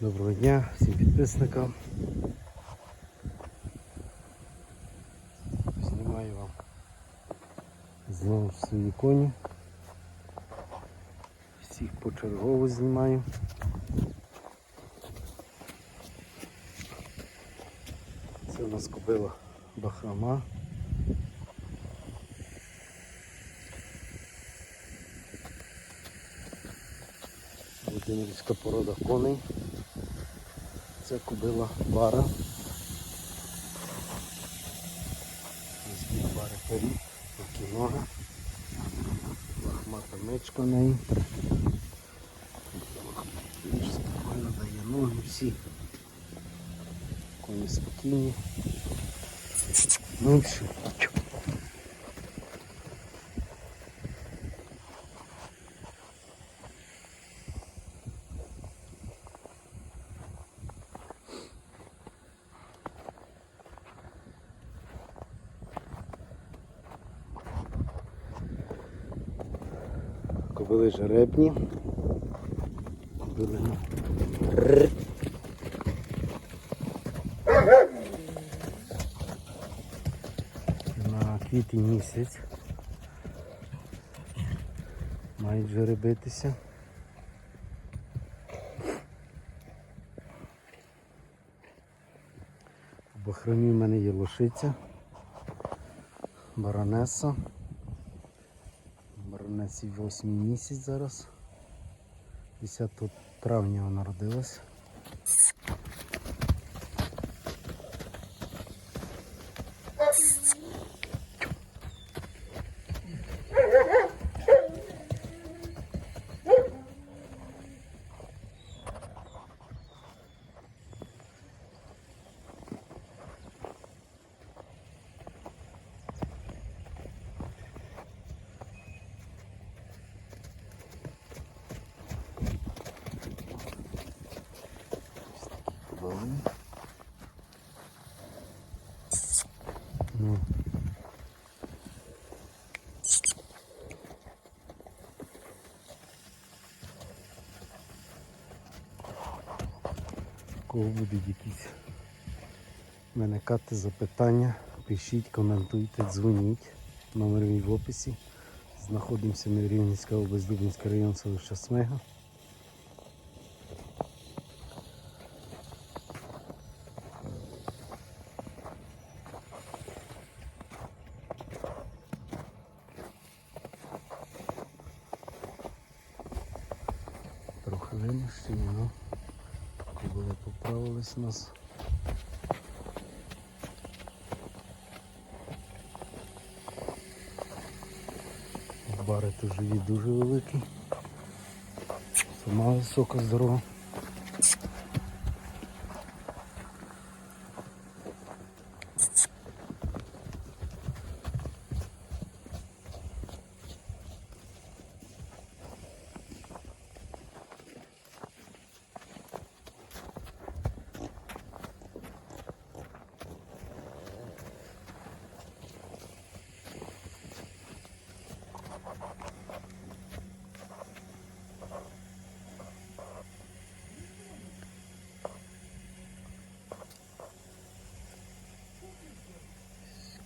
Доброго дня всім підписникам. Знімаю вам знову свої коні. Всіх почергово знімаю. Це у нас кобила бахрома. Володимирська порода коней. Це кобила бара. Ось дві бари порід, такі ноги. Лахмата мечка в неї. Дуже спокійно дає ноги всі. Коні спокійні. Ну і все. Кобили жеребні. На квітень місяць. Мають жеребитися. В бахромі в мене є лошиця, баронеса. Баронесі 8 місяць зараз. 10 травня вона Кобили. Ну. Кого будуть якісь виникати запитання, пишіть, коментуйте, дзвоніть. Номер мій в описі. Знаходимося ми Рівненська область, Дубинський район, селища Смега. Трохи вимушені, ну коли поправились у нас. Бари теж є дуже великий. Сама висока здорова.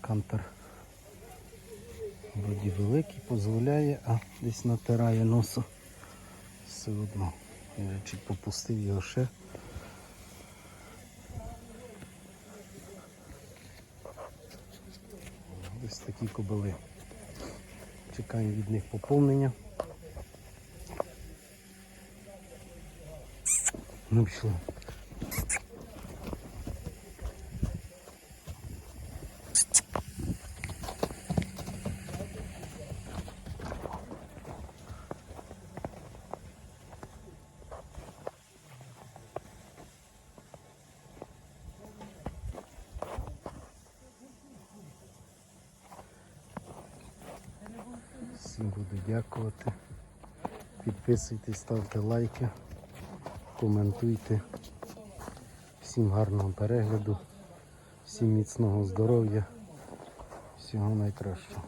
Кантер вроді великий, дозволяє, а десь натирає носа все одно. Я вже чуть попустив його ще. Ось такі кобили. Чекаємо від них поповнення. Ну пішли. Всім буду дякувати. Підписуйтесь, ставте лайки, коментуйте. Всім гарного перегляду, всім міцного здоров'я, всього найкращого.